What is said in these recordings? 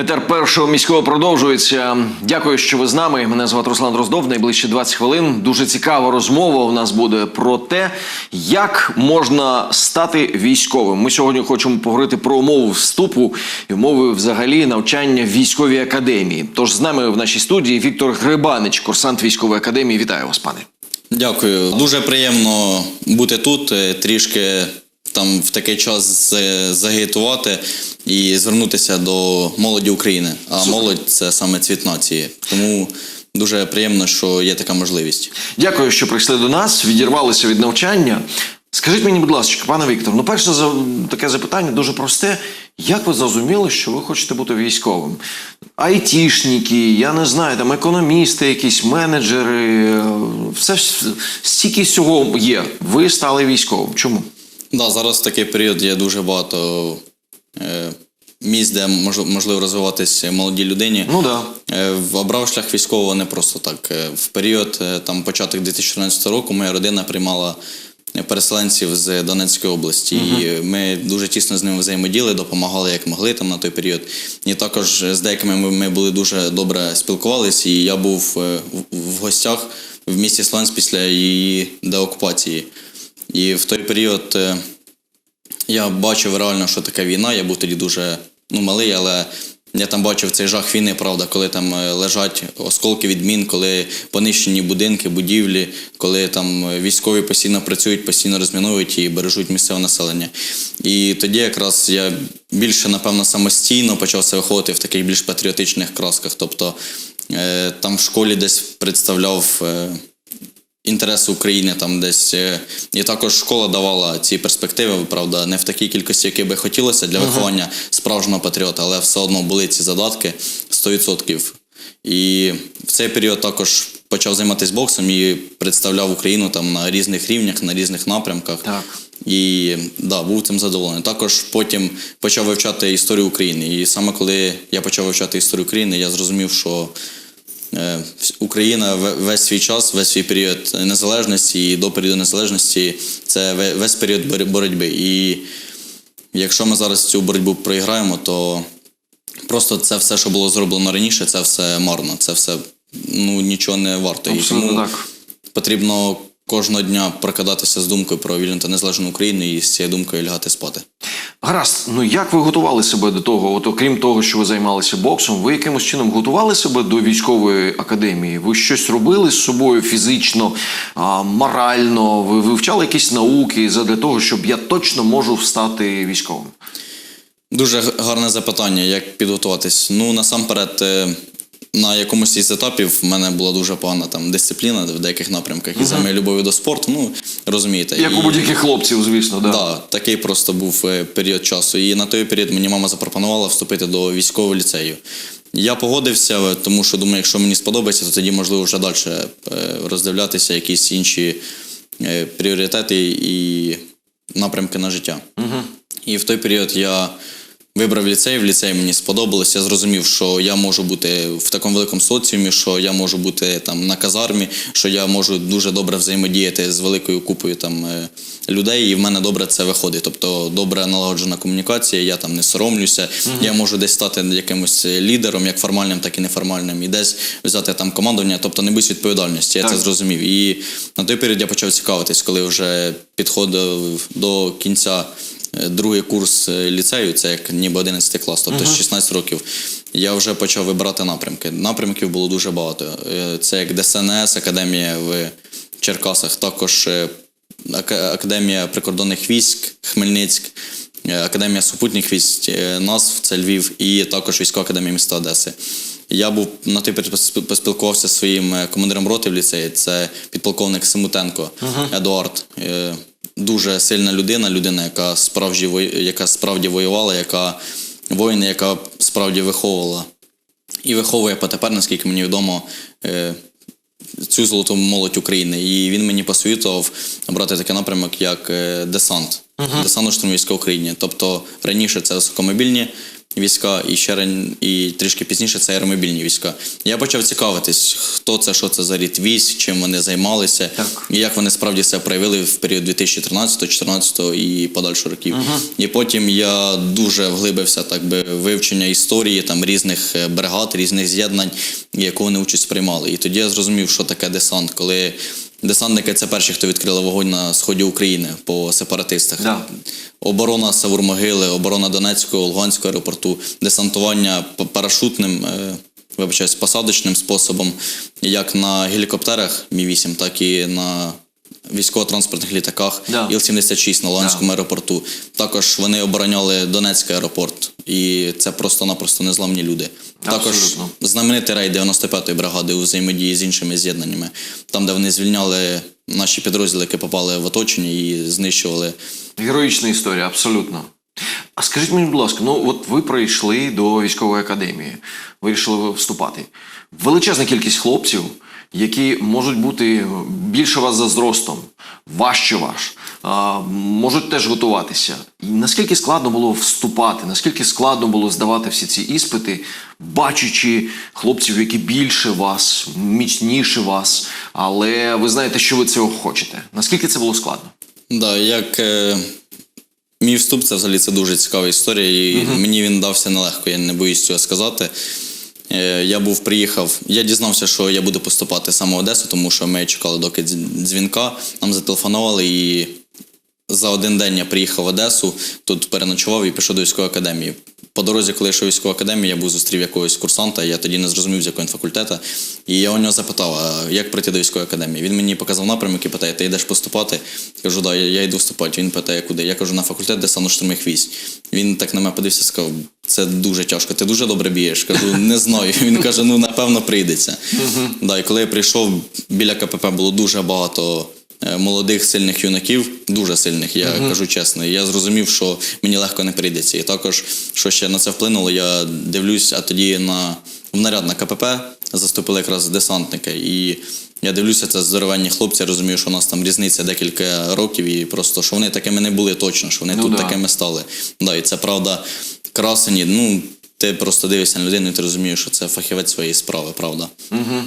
Етер першого міського продовжується. Дякую, що ви з нами. Мене звати Руслан Дроздов. Найближчі 20 хвилин. Дуже цікава розмова у нас буде про те, як можна стати військовим. Ми сьогодні хочемо поговорити про умови вступу і умови взагалі навчання в військовій академії. Тож з нами в нашій студії Віктор Грибанич, курсант військової академії. Вітаю вас, пане. Дякую. Дуже приємно бути тут, е, трішки там в такий час загітувати і звернутися до молоді України. А молодь це саме цвіт нації. Тому дуже приємно, що є така можливість. Дякую, що прийшли до нас, відірвалися від навчання. Скажіть мені, будь ласка, пане Віктор, ну перше таке запитання дуже просте. Як ви зрозуміли, що ви хочете бути військовим? Айтішники, я не знаю, там економісти, якісь менеджери, е, все стільки всього є. Ви стали військовим. Чому? Да, зараз такий період є дуже багато е, місць, де мож- можливо розвиватися молодій людині. Ну да. Е, Обрав шлях військового не просто так. Е, В період е, там початок 2014 року моя родина приймала е, переселенців з Донецької області. І ми дуже тісно з ними взаємодіяли, допомагали як могли там на той період. І також з деякими ми, ми були дуже добре спілкувалися. І я був е, в, в гостях в місті Словенськ після її деокупації. І в той період. е, я бачив реально, що таке війна. Я був тоді дуже ну, малий, але я там бачив цей жах війни, правда, коли там е, лежать осколки від мін, коли понищені будинки, будівлі, коли там е, військові постійно працюють, постійно розмінують і бережуть місцеве населення. І тоді якраз я більше, напевно, самостійно почав це виходити в таких більш патріотичних красках. Тобто там в школі десь представляв. Інтереси України там десь. е, І також школа давала ці перспективи, правда, не в такій кількості, які би хотілося для виховання справжнього патріота, але все одно були ці задатки 100%. І в цей період також почав займатися боксом і представляв Україну там на різних рівнях, на різних напрямках. Так. І да, був цим задоволений. Також потім почав вивчати історію України. І саме коли я почав вивчати історію України, я зрозумів, що Україна весь свій час, весь свій період незалежності і до періоду незалежності це весь період боротьби. І якщо ми зараз цю боротьбу проіграємо, то просто це все, що було зроблено раніше, це все марно, це все ну, нічого не варто. І тому так. потрібно кожного дня прокидатися з думкою про вільну та незалежну Україну і з цією думкою лягати спати. Гаразд, ну як ви готували себе до того? От окрім того, що ви займалися боксом, ви якимось чином готували себе до військової академії? Ви щось робили з собою фізично, а, морально? Ви вивчали якісь науки для того, щоб я точно можу стати військовим? Дуже гарне запитання, як підготуватись. Ну, насамперед, е, на якомусь із етапів в мене була дуже погана там дисципліна в деяких напрямках і за моєю любов'ю до спорту. Ну розумієте, Як у будь-яких хлопців, звісно, да. Да, такий просто був е, період часу. І на той період мені мама запропонувала вступити до військового ліцею. Я погодився, тому що думаю, якщо мені сподобається, то тоді можливо вже далі е, роздивлятися якісь інші е, пріоритети і напрямки на життя. Угу. І в той період я вибрав ліцей. В ліцеї мені сподобалось. Я зрозумів, що я можу бути в такому великому соціумі, що я можу бути там на казармі, що я можу дуже добре взаємодіяти з великою купою там е, людей, і в мене добре це виходить. Тобто добре налагоджена комунікація, я там не соромлюся, я можу десь стати якимось лідером, як формальним, так і неформальним, і десь взяти там командування, тобто не боюсь відповідальності. Я Так. це зрозумів. І на той період я почав цікавитись, коли вже підходив до кінця другий курс е, ліцею, це як ніби 11 клас, тобто 16 років. Я вже почав вибирати напрямки. Напрямків було дуже багато. Е, Це як ДСНС, академія в Черкасах, також е, Академія прикордонних військ, Хмельницьк, Академія супутніх військ, НАСВ, це Львів, і також військова академія міста Одеси. Я був на той поспілкувався зі своїм командиром роти в ліцеї, це підполковник Симутенко Едуард. Дуже сильна людина, людина, яка справді, яка справді воювала, яка воїн, яка справді виховувала. І виховує потепер, наскільки мені відомо, е, цю золоту молодь України. І він мені посвітував обрати такий напрямок, як е, десант. Десантно штурмовій війська України. Тобто раніше це високомобільні війська, і ще ран... і трішки пізніше це аеромобільні війська. Я почав цікавитись, хто це, що це за рід військ, чим вони займалися, Так. і як вони справді себе проявили в період 2013, 2014 і подальших років. І потім я дуже вглибився так би вивчення історії там різних е, бригад, різних з'єднань, яку вони участь приймали. І тоді я зрозумів, що таке десант, коли. Десантники це перші, хто відкрили вогонь на сході України по сепаратистах. Да. Оборона Савурмогили, оборона Донецького, Луганського аеропорту, десантування парашутним, е, вибачаюсь, посадочним способом, як на гелікоптерах Мі-8, так і на військово-транспортних літаках Да. Іл-76 на Луганському аеропорту. Також вони обороняли Донецький аеропорт, і це просто-напросто незламні люди. Також Абсолютно. знаменитий рейд 95-ї бригади у взаємодії з іншими з'єднаннями, там, де вони звільняли наші підрозділи, які попали в оточення і знищували Героїчна історія, абсолютно. А скажіть мені, будь ласка, ну от ви прийшли до військової академії, вирішили вступати. Величезна кількість хлопців, які можуть бути більше вас за зростом, важче ваш, можуть теж готуватися. І наскільки складно було вступати, наскільки складно було здавати всі ці іспити, бачачи хлопців, які більше вас, міцніше вас, але ви знаєте, що ви цього хочете. Наскільки це було складно? Да, як е, мій вступ, це взагалі це дуже цікава історія, і мені він дався нелегко, я не боюсь цього сказати. Е, я був приїхав, я дізнався, що я буду поступати саме в Одесу, тому що ми чекали доки дз- дзвінка, нам зателефонували і за один день я приїхав в Одесу, тут переночував і пішов до військової академії. По дорозі, коли я йшов військову академію, я був зустрів якогось курсанта, я тоді не зрозумів, з якого він факультету. І я у нього запитав, а як прийти до військової академії. Він мені показав напрямок і питає, ти йдеш поступати? Кажу, да, я, я йду вступати. Він питає, куди? Я кажу, на факультет десантно-штурмових військ. Він так на мене подивився і сказав, це дуже тяжко, ти дуже добре б'єш. Кажу, не знаю. Він каже, ну напевно прийдеться. Да, і коли я прийшов, біля КПП було дуже багато молодих сильних юнаків, дуже сильних, я кажу чесно. Я зрозумів, що мені легко не прийдеться. І також, що ще на це вплинуло, я дивлюсь, а тоді на в наряд на КПП заступили якраз десантники. І я дивлюся, це здоровенні хлопці, я розумію, що у нас там різниця декілька років, і просто що вони такими не були точно, що вони Ну тут да. такими стали. Да, і це правда красені. Ну, ти просто дивишся на людину, і ти розумієш, що це фахівець своєї справи, правда. Угу.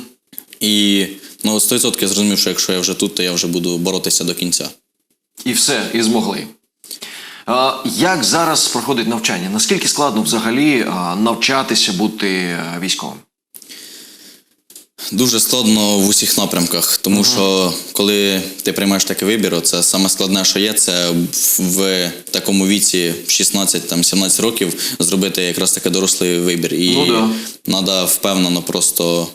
І ну, 100% я зрозумів, що якщо я вже тут, то я вже буду боротися до кінця. І все, і змогли. Як зараз проходить навчання? Наскільки складно взагалі навчатися бути е, військовим? Дуже складно в усіх напрямках, тому що коли ти приймаєш такий вибір, це саме складне, що є, це в- такому віці 16-17 років зробити якраз таки дорослий вибір. І Ну да. треба впевнено просто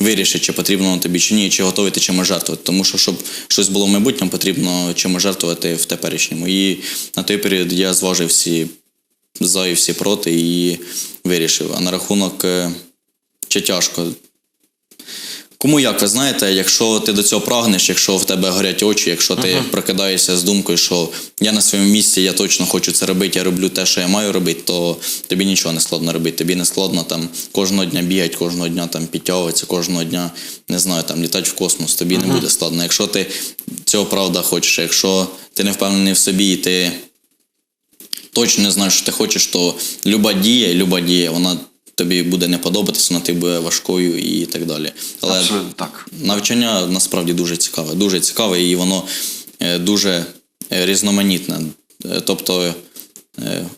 вирішити, чи потрібно тобі чи ні, чи готовий ти чимось жертвувати. Тому що, щоб щось було в майбутньому, потрібно чимось жертвувати в теперішньому. І на той період я зважив всі за і всі проти і вирішив. А на рахунок е, чи тяжко. Кому як ви знаєте, якщо ти до цього прагнеш, якщо в тебе горять очі, якщо ти прокидаєшся з думкою, що я на своєму місці, я точно хочу це робити, я роблю те, що я маю робити, то тобі нічого не складно робити. Тобі не складно там кожного дня бігати, кожного дня там підтягуватися, кожного дня не знаю, там літати в космос. Тобі не буде складно. Якщо ти цього правда хочеш, якщо ти не впевнений в собі, і ти точно не знаєш, що ти хочеш, то люба дія, люба дія, вона тобі буде не подобатися, вона тобі буде важкою і так далі. Але Абсолютно так. навчання насправді дуже цікаве. Дуже цікаве і воно е, дуже е, різноманітне. Е, Тобто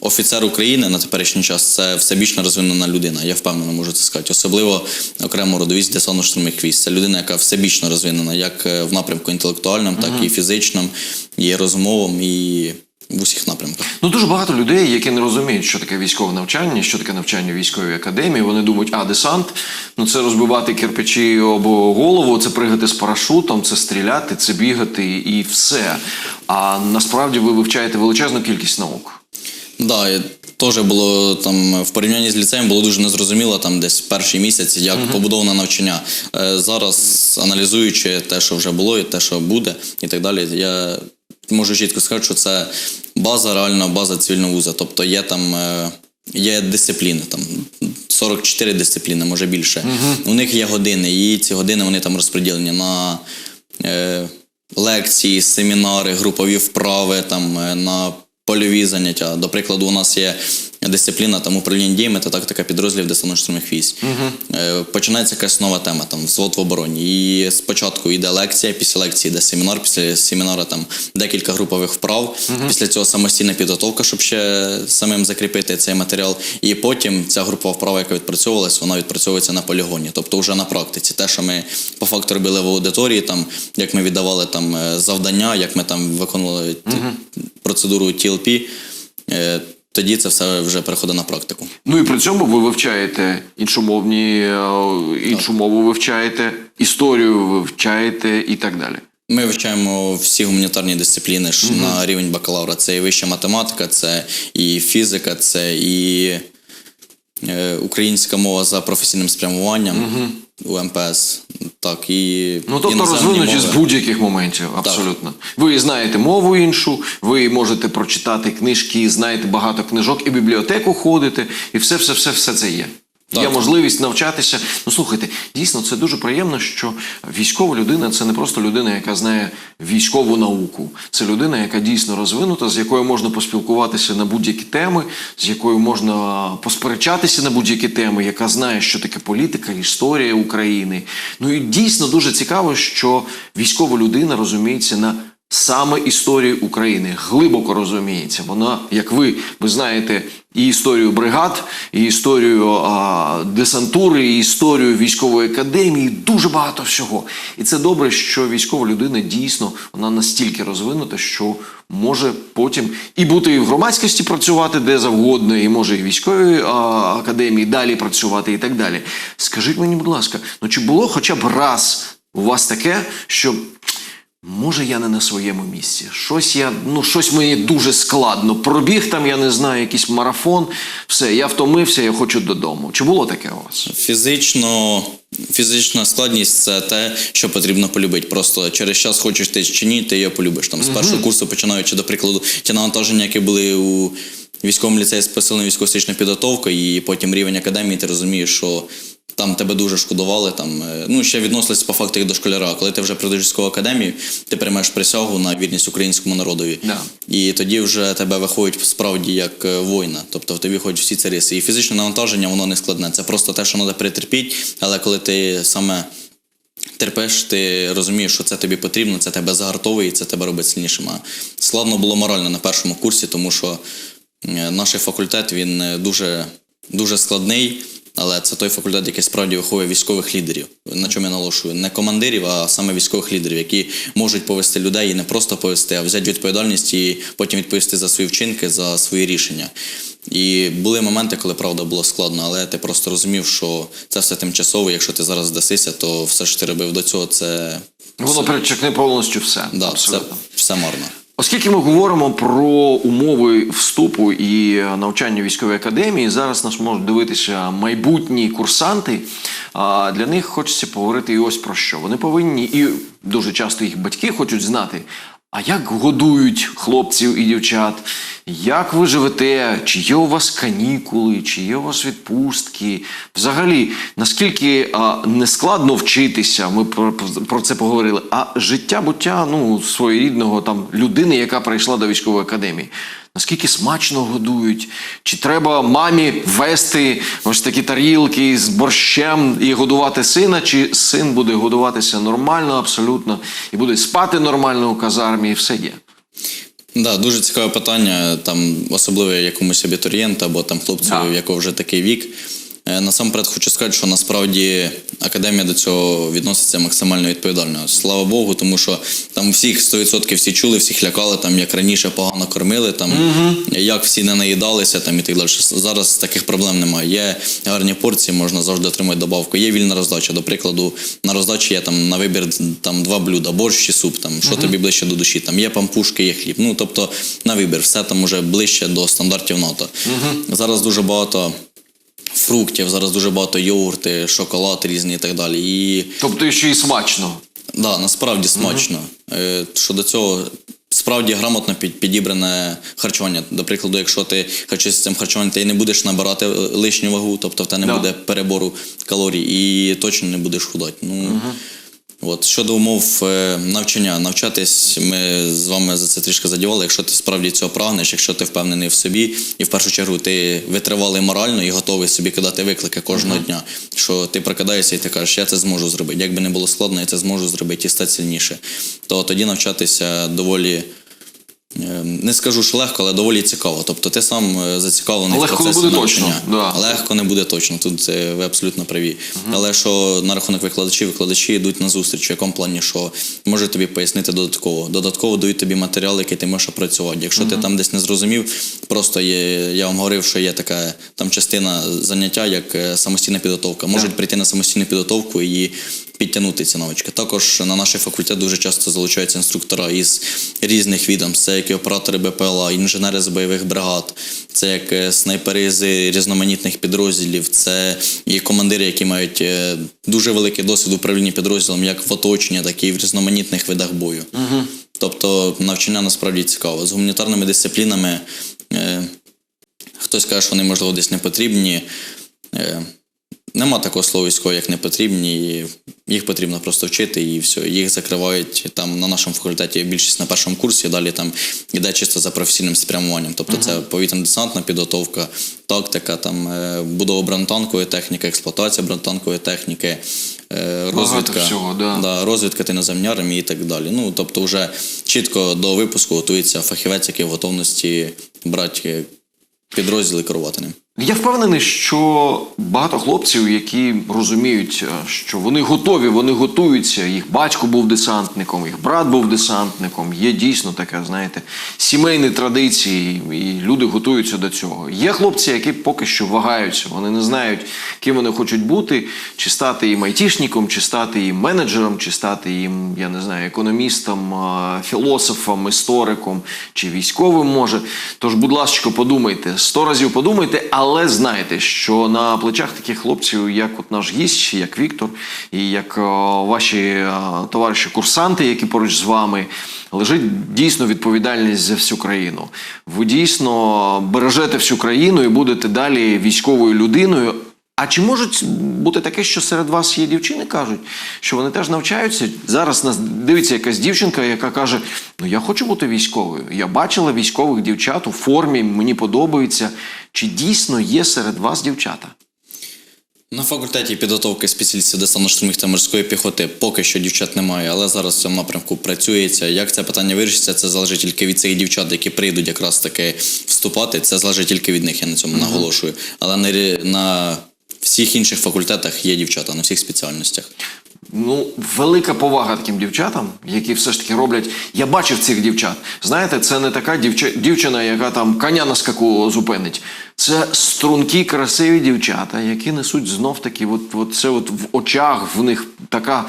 офіцер України на теперішній час це всебічно розвинена людина. Я впевнено можу це сказати. Особливо окремо родовість десантно штурмових військ. Це людина, яка всебічно розвинена, як в напрямку інтелектуальному, так і фізичному, і розумовому, і в усіх напрямках. Ну дуже багато людей, які не розуміють, що таке військове навчання, що таке навчання в військовій академії. Вони думають, а десант ну це розбивати кирпичі об голову, це пригати з парашутом, це стріляти, це бігати і все. А насправді ви вивчаєте величезну кількість наук. Да, і теж було там в порівнянні з ліцеєм було дуже незрозуміло там десь перший місяць, як побудоване навчання. Е, Зараз, аналізуючи те, що вже було, і те, що буде, і так далі, я можу чітко сказати, що це база, реальна база цивільного вуза. Тобто є там. е, Є дисципліни, там 44 дисципліни, може більше. У них є години, і ці години вони там розподілені на е, лекції, семінари, групові вправи, там, е, на польові заняття. До прикладу, у нас є дисципліна там управління діями та тактика підрозділів десантно-штурмових військ. Е, Починається якась нова тема, там взвод в обороні. І спочатку йде лекція, після лекції йде семінар, після семінара там декілька групових вправ. Після цього самостійна підготовка, щоб ще самим закріпити цей матеріал. І потім ця групова вправа, яка відпрацьовувалась, вона відпрацьовується на полігоні, тобто вже на практиці. Те, що ми по факту робили в аудиторії, там як ми віддавали там е, завдання, як ми там виконували т- процедуру TLP, тоді це все вже переходить на практику. Ну і при цьому ви вивчаєте іншомовні, е, іншу мову вивчаєте, історію вивчаєте і так далі. Ми вивчаємо всі гуманітарні дисципліни ж на рівень бакалавра. Це і вища математика, це і фізика, це і е, українська мова за професійним спрямуванням у МПС. Так, і Ну тобто розвинуті з будь-яких моментів, абсолютно. Ви знаєте мову іншу, ви можете прочитати книжки, знаєте багато книжок, і в бібліотеку ходите, і все, все, все, все це є. Так. Є можливість навчатися. Ну слухайте, дійсно, це дуже приємно, що військова людина це не просто людина, яка знає військову науку. Це людина, яка дійсно розвинута, з якою можна поспілкуватися на будь-які теми, з якою можна посперечатися на будь-які теми, яка знає, що таке політика, історія України. Ну і дійсно дуже цікаво, що військова людина розуміється на саме історії України, глибоко розуміється. Вона, як ви, ви знаєте і історію бригад, і історію а, десантури, і історію військової академії, дуже багато всього. І це добре, що військова людина дійсно вона настільки розвинута, що може потім і бути і в громадськості працювати де завгодно, і може і в а, академії далі працювати, і так далі. Скажіть мені, будь ласка, ну чи було хоча б раз у вас таке, що Може, я не на своєму місці. Щось я, ну щось мені дуже складно. Пробіг там, я не знаю, якийсь марафон. Все, я втомився, я хочу додому. Чи було таке у вас? Фізично, фізична складність це те, що потрібно полюбити. Просто через час хочеш ти чи ні, ти його полюбиш. Там з першого курсу, починаючи, до прикладу, ті навантаження, які були у військовому ліцеї з посиленою військово-стичною підготовкою, і потім рівень академії, ти розумієш, що. Там тебе дуже шкодували, там е, ну ще відносились по факту як до школяра. Коли ти вже прийдеш військову академію, ти приймеш присягу на вірність українському народові. Да. І тоді вже тебе виходить справді як е, воїна. Тобто в тобі ходять всі ці риси. І фізичне навантаження воно не складне. Це просто те, що треба притерпіти, але коли ти саме терпиш, ти розумієш, що це тобі потрібно, це тебе загартовує і це тебе робить сильнішим. А складно було морально на першому курсі, тому що е, наш факультет він дуже, дуже складний. Але це той факультет, який справді виховує військових лідерів. На чому я наголошую? Не командирів, а саме військових лідерів, які можуть повести людей і не просто повести, а взяти відповідальність і потім відповісти за свої вчинки, за свої рішення. І були моменти, коли правда було складно, але ти просто розумів, що це все тимчасово. Якщо ти зараз здасися, то все, що ти робив до цього, це Воно перечеркне повністю все. да, абсолютно. все марно. Оскільки ми говоримо про умови вступу і навчання військової академії, зараз нас можуть дивитися майбутні курсанти. Для них хочеться поговорити і ось про що. Вони повинні, і дуже часто їх батьки хочуть знати. А як годують хлопців і дівчат? Як ви живете? Чи є у вас канікули, чи є у вас відпустки? Взагалі, наскільки а, не складно вчитися, ми про, про це поговорили. А життя буття ну, своєрідного там людини, яка прийшла до військової академії. Наскільки смачно годують? Чи треба мамі вести ось такі тарілки з борщем і годувати сина? Чи син буде годуватися нормально, абсолютно, і буде спати нормально у казармі, і все є? Да, дуже цікаве питання, там особливо якомусь абітурієнту або там хлопцю, да. в якого вже такий вік. Е, Насамперед хочу сказати, що насправді академія до цього відноситься максимально відповідально. Слава Богу, тому що там всіх 100% всі чули, всіх лякали, там як раніше погано кормили, там як всі не наїдалися, там і так далі. Зараз таких проблем немає. Є гарні порції, можна завжди отримати добавку. Є вільна роздача. До прикладу, на роздачі є там на вибір там два блюда, борщ чи суп, там що тобі ближче до душі. Там є пампушки, є хліб. Ну тобто на вибір, все там уже ближче до стандартів НАТО. Зараз дуже багато. Фруктів, зараз дуже багато йогурти, шоколад різні і так далі. І Тобто ще й смачно. да, насправді смачно. Е, Щодо цього, справді грамотно під- підібране харчування. До прикладу, якщо ти харчуєшся цим харчуванням, ти не будеш набирати лишню вагу, тобто в тебе не Да. буде перебору калорій і точно не будеш худати. Ну, От щодо умов е, навчання, навчатись ми з вами за це трішки задівали. Якщо ти справді цього прагнеш, якщо ти впевнений в собі, і в першу чергу ти витривалий морально і готовий собі кидати виклики кожного дня. Що ти прокидаєшся і ти кажеш, я це зможу зробити. Як би не було складно, я це зможу зробити і стати сильніше. То тоді навчатися доволі. Е, Не скажу, що легко, але доволі цікаво. Тобто ти сам е, зацікавлений Легко в не процесі буде точно, навчання. да. Легко не буде точно. Тут ви абсолютно праві. Але що на рахунок викладачів, викладачі йдуть на зустріч, в якому плані, що можуть тобі пояснити додатково. Додатково дають тобі матеріал, який ти можеш опрацювати. Якщо ти там десь не зрозумів, просто є, я вам говорив, що є така там частина заняття, як е, самостійна підготовка. Можуть прийти на самостійну підготовку і підтягнути ці навички. Також на наш факультет дуже часто залучаються інструктора із різних відомств. Це як і оператори БПЛА, інженери з бойових бригад, це як е, снайпери з різноманітних підрозділів, це і командири, які мають е, дуже великий досвід управління підрозділом, як в оточенні, так і в різноманітних видах бою. Тобто навчання насправді цікаво. З гуманітарними дисциплінами е, хтось каже, що вони, можливо, десь не потрібні. Е, Нема такого слова військового, як не потрібні. Їх потрібно просто вчити і все. Їх закривають там на нашому факультеті більшість на першому курсі, далі там йде чисто за професійним спрямуванням. Тобто це повітряно-десантна підготовка, тактика, там е, будова бронетанкової техніки, експлуатація бронетанкової техніки, е, розвідка, всього, да. Да, розвідка та іноземні армії і так далі. Ну тобто, вже чітко до випуску готується фахівець, який в готовності брати підрозділ і керувати ним. Я впевнений, що багато хлопців, які розуміють, е, що вони готові, вони готуються. Їх батько був десантником, їх брат був десантником. Є дійсно таке, знаєте, сімейні традиції, і люди готуються до цього. Є хлопці, які поки що вагаються. Вони не знають, ким вони хочуть бути, чи стати їм айтішником, чи стати їм менеджером, чи стати їм, я не знаю, економістом, е, філософом, істориком чи військовим може. Тож, будь ласка, подумайте, сто разів подумайте, але знайте, що на плечах таких хлопців, як от наш гість, як Віктор, і як о, ваші е, товариші курсанти, які поруч з вами, лежить дійсно відповідальність за всю країну. Ви дійсно бережете всю країну і будете далі військовою людиною. А чи може бути таке, що серед вас є дівчини, кажуть, що вони теж навчаються? Зараз нас дивиться якась дівчинка, яка каже: Ну я хочу бути військовою. Я бачила військових дівчат у формі, мені подобається. Чи дійсно є серед вас дівчата? На факультеті підготовки спеціалістів десантно-штурмових та морської піхоти поки що дівчат немає, але зараз в цьому напрямку працюється. Як це питання вирішиться, це залежить тільки від цих дівчат, які прийдуть якраз таки вступати. Це залежить тільки від них, я на цьому наголошую. Але на, на всіх інших факультетах є дівчата, на всіх спеціальностях. Ну, велика повага таким дівчатам, які все ж таки роблять. Я бачив цих дівчат. Знаєте, це не така дівча... дівчина, яка там коня на скаку зупинить. Це стрункі, красиві дівчата, які несуть знов таки, от, от це от в очах в них така,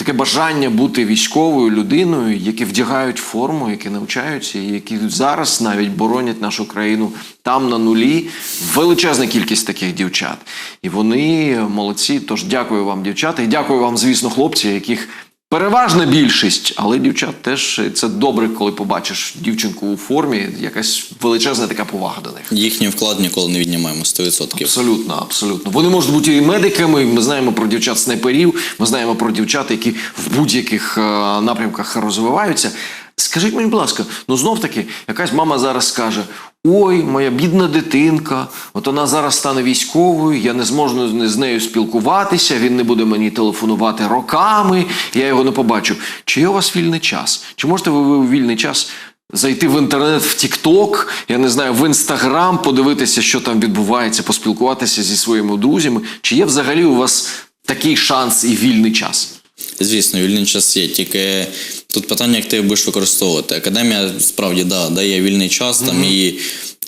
таке бажання бути військовою людиною, які вдягають форму, які навчаються, і які зараз навіть боронять нашу країну там на нулі. Величезна кількість таких дівчат. І вони молодці. Тож дякую вам, дівчата, і дякую вам, звісно, хлопці, яких. Переважна більшість, але дівчат теж це добре, коли побачиш дівчинку у формі, якась величезна така повага до них. Їхній вклад ніколи не віднімаємо 100%. Абсолютно, абсолютно. Вони можуть бути і медиками. Ми знаємо про дівчат снайперів, ми знаємо про дівчат, які в будь-яких е, напрямках розвиваються. Скажіть мені, будь ласка, ну знов таки, якась мама зараз скаже: Ой, моя бідна дитинка, от вона зараз стане військовою, я не зможу з нею спілкуватися, він не буде мені телефонувати роками, я його не побачу. Чи є у вас вільний час? Чи можете ви у вільний час Зайти в інтернет, в Тікток, я не знаю, в Інстаграм, подивитися, що там відбувається, поспілкуватися зі своїми друзями. Чи є взагалі у вас такий шанс і вільний час? Звісно, вільний час є. Тільки тут питання, як ти його будеш використовувати. Академія справді да, дає вільний час там і.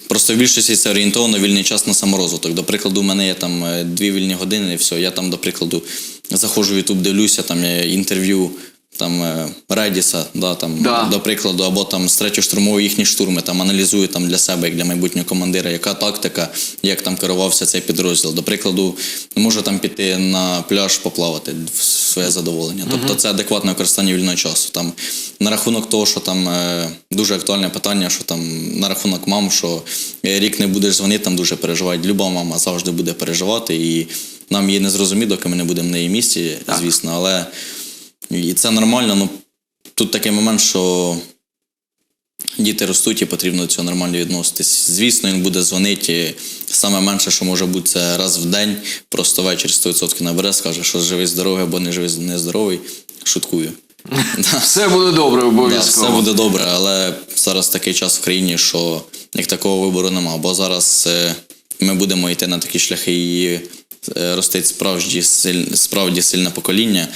Просто в більшості це орієнтовано вільний час на саморозвиток. До прикладу, у мене є там е, дві вільні години, і все. Я там, до прикладу, заходжу в YouTube, дивлюся, там інтерв'ю там Редіса, да, там, Да. до прикладу, або там з третьої штурмової їхні штурми, там аналізую там для себе, як для майбутнього командира, яка тактика, як там керувався цей підрозділ. До прикладу, можу там піти на пляж поплавати в своє задоволення. Тобто це адекватне використання вільного часу. Там на рахунок того, що там е, дуже актуальне питання, що там на рахунок мам, що е, рік не будеш дзвонити, там дуже переживають. Люба мама завжди буде переживати, і нам її не зрозуміти, доки ми не будемо в неї місці, звісно, але. І це нормально. Ну, тут такий момент, що діти ростуть і потрібно до цього нормально відноситись. Звісно, він буде дзвонити. Саме менше, що може бути, це раз в день, просто ввечері 100% набере, скаже, що живий здоровий або не живий нездоровий. Шуткую. Все буде добре, обов'язково. все буде добре, але зараз такий час в країні, що як такого вибору нема. Бо зараз е, ми будемо йти на такі шляхи і е, ростить справді сильне покоління.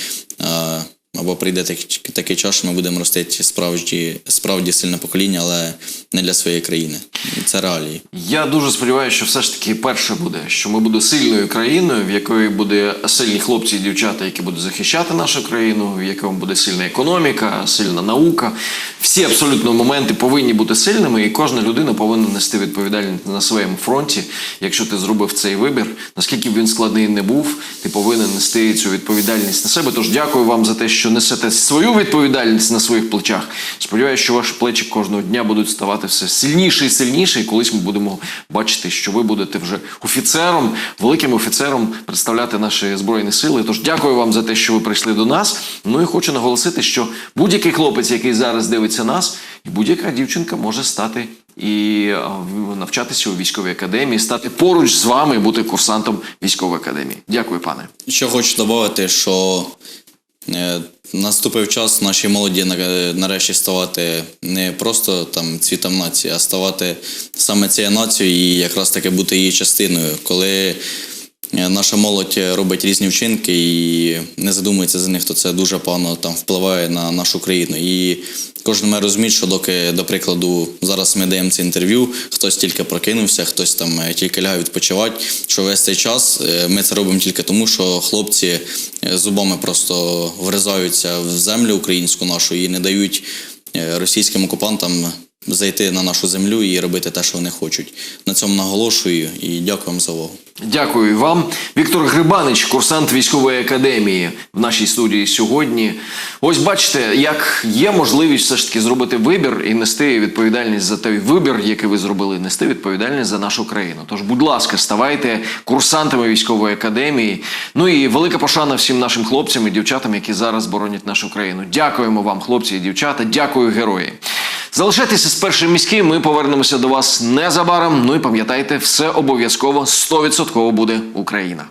Або прийде так- такий час, що ми будемо ростити справді, справді сильне покоління, але не для своєї країни. Це реалії. Я дуже сподіваюся, що все ж таки перше буде, що ми будемо сильною країною, в якої буде сильні хлопці і дівчата, які будуть захищати нашу країну, в якому буде сильна економіка, сильна наука. Всі абсолютно моменти повинні бути сильними, і кожна людина повинна нести відповідальність на своєму фронті. Якщо ти зробив цей вибір, наскільки б він складний не був, ти повинен нести цю відповідальність на себе. Тож дякую вам за те, що несете свою відповідальність на своїх плечах. Сподіваюся, що ваші плечі кожного дня будуть ставати все сильніше і сильніше, і колись ми будемо бачити, що ви будете вже офіцером, великим офіцером представляти наші збройні сили. Тож дякую вам за те, що ви прийшли до нас. Ну і хочу наголосити, що будь-який хлопець, який зараз дивиться нас, і будь-яка дівчинка може стати. І навчатися у військовій академії, стати поруч з вами, бути курсантом військової академії. Дякую, пане. Що хочу додати, що наступив час нашій молоді на- нарешті ставати не просто там цвітом нації, а ставати саме цією нацією і якраз таки бути її частиною. Коли е, наша молодь робить різні вчинки і не задумується за них, то це дуже погано там впливає на нашу країну. І кожен має розуміти, що доки, до прикладу, зараз ми даємо це інтерв'ю, хтось тільки прокинувся, хтось там е, тільки лягає відпочивати, що весь цей час е, ми це робимо тільки тому, що хлопці е, зубами просто вризаються в землю українську нашу і не дають е, російським окупантам зайти на нашу землю і робити те, що вони хочуть. На цьому наголошую і дякую вам за увагу. Дякую вам. Віктор Грибанич, курсант військової академії в нашій студії сьогодні. Ось бачите, як є можливість все ж таки зробити вибір і нести відповідальність за той вибір, який ви зробили, нести відповідальність за нашу країну. Тож, будь ласка, ставайте курсантами військової академії. Ну і велика пошана всім нашим хлопцям і дівчатам, які зараз боронять нашу країну. Дякуємо вам, хлопці і дівчата. Дякую, герої. Залишайтеся з першим міським. Ми повернемося до вас незабаром. Ну і пам'ятайте, все обов'язково 100% буде Україна.